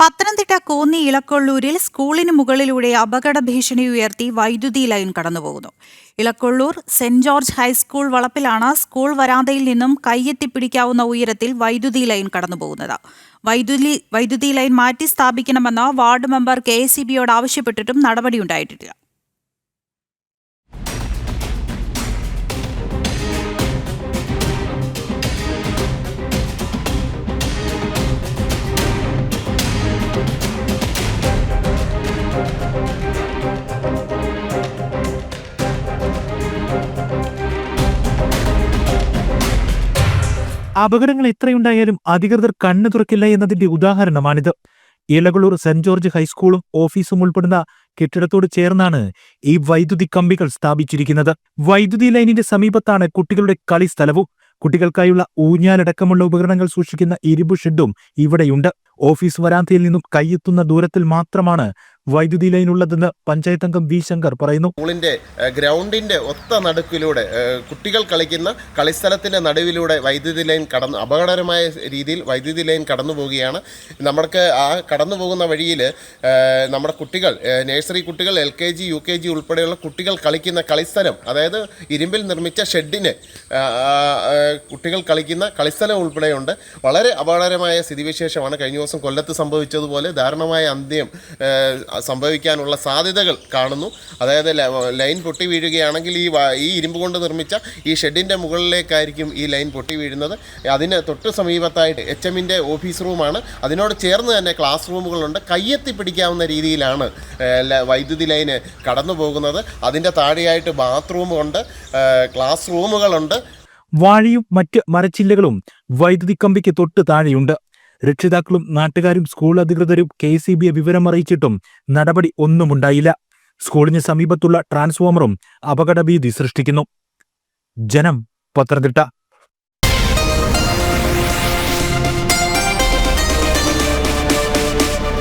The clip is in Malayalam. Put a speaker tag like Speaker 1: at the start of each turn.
Speaker 1: പത്തനംതിട്ട കോന്നി ഇളക്കൊള്ളൂരിൽ സ്കൂളിന് മുകളിലൂടെ അപകട ഭീഷണി ഉയർത്തി വൈദ്യുതി ലൈൻ കടന്നുപോകുന്നു. Elakollur Saint George high school വളപ്പിലാണ് school വരാന്തയിൽ നിന്നും കയ്യെത്തിപ്പിടിക്കാവുന്ന ഉയരത്തിൽ വൈദ്യുതി ലൈൻ കടന്നുപോകുന്നത്. വൈദ്യുതി വൈദ്യുതി ലൈൻ മാറ്റി സ്ഥാപിക്കണമെന്ന് വാർഡ് മെമ്പർ കെ ആവശ്യപ്പെട്ടിട്ടും നടപടിയുണ്ടായിട്ടില്ല.
Speaker 2: അപകടങ്ങൾ എത്രയുണ്ടായാലും അധികൃതർ കണ്ണു തുറക്കില്ല എന്നതിന്റെ ഉദാഹരണമാണിത്. ഇലകളൂർ സെന്റ് ജോർജ് ഹൈസ്കൂളും ഓഫീസും ഉൾപ്പെടുന്ന കെട്ടിടത്തോട് ചേർന്നാണ് ഈ വൈദ്യുതി കമ്പികൾ സ്ഥാപിച്ചിരിക്കുന്നത്. വൈദ്യുതി ലൈനിന്റെ സമീപത്താണ് കുട്ടികളുടെ കളിസ്ഥലവും. കുട്ടികൾക്കായുള്ള ഊഞ്ഞാലടക്കമുള്ള ഉപകരണങ്ങൾ സൂക്ഷിക്കുന്ന ഇരുമ്പ് ഷെഡും ഇവിടെയുണ്ട്. ഓഫീസ് വരാന്തയിൽ നിന്നും കൈയെത്തുന്ന ദൂരത്തിൽ മാത്രമാണ് വൈദ്യുതി ലൈൻ ഉള്ളതെന്ന് പഞ്ചായത്ത് അംഗം വി ശങ്കർ പറയുന്നു.
Speaker 3: സ്കൂളിന്റെ ഗ്രൗണ്ടിന്റെ ഒത്ത നടുക്കിലൂടെ കുട്ടികൾ കളിക്കുന്ന കളിസ്ഥലത്തിന്റെ നടുവിലൂടെ വൈദ്യുതി ലൈൻ കടന്നു അപകടകരമായ രീതിയിൽ വൈദ്യുതി ലൈൻ കടന്നു പോവുകയാണ്. നമ്മൾക്ക് ആ കടന്നു പോകുന്ന വഴിയിൽ നമ്മുടെ കുട്ടികൾ നഴ്സറി കുട്ടികൾ L K G U K G ഉൾപ്പെടെയുള്ള കുട്ടികൾ കളിക്കുന്ന കളിസ്ഥലം അതായത് ഇരുമ്പിൽ നിർമ്മിച്ച ഷെഡിന് കുട്ടികൾ കളിക്കുന്ന കളിസ്ഥലം ഉൾപ്പെടെയുണ്ട്. വളരെ അപകടകരമായ സ്ഥിതിവിശേഷമാണ്. കഴിഞ്ഞ ദിവസം കൊല്ലത്ത് സംഭവിച്ചതുപോലെ ദാരുണമായ അന്ത്യം സംഭവിക്കാനുള്ള സാധ്യതകൾ കാണുന്നു. അതായത് ലൈൻ പൊട്ടി വീഴുകയാണെങ്കിൽ ഈ ഈ ഇരുമ്പ് കൊണ്ട് നിർമ്മിച്ച ഈ ഷെഡിന്റെ മുകളിലേക്കായിരിക്കും ഈ ലൈൻ പൊട്ടി വീഴുന്നത്. അതിന് തൊട്ട് സമീപത്തായിട്ട് എച്ച് എമ്മിന്റെ ഓഫീസ് റൂമാണ്. അതിനോട് ചേർന്ന് തന്നെ ക്ലാസ് റൂമുകളുണ്ട്. കയ്യെത്തി പിടിക്കാവുന്ന രീതിയിലാണ് വൈദ്യുതി ലൈന് കടന്നു പോകുന്നത്. അതിന്റെ താഴെയായിട്ട് ബാത്റൂമുണ്ട് ക്ലാസ് റൂമുകളുണ്ട്.
Speaker 2: വാഴയും മറ്റ് മരച്ചില്ലകളും വൈദ്യുതി കമ്പിക്ക് തൊട്ട് താഴെയുണ്ട്. രക്ഷിതാക്കളും നാട്ടുകാരും സ്കൂൾ അധികൃതരും കെ സി ബിയെ വിവരമറിയിച്ചിട്ടും നടപടി ഒന്നുമുണ്ടായില്ല. സ്കൂളിന് സമീപത്തുള്ള ട്രാൻസ്ഫോമറും അപകടഭീതി സൃഷ്ടിക്കുന്നു. ജനം പത്തനംതിട്ട.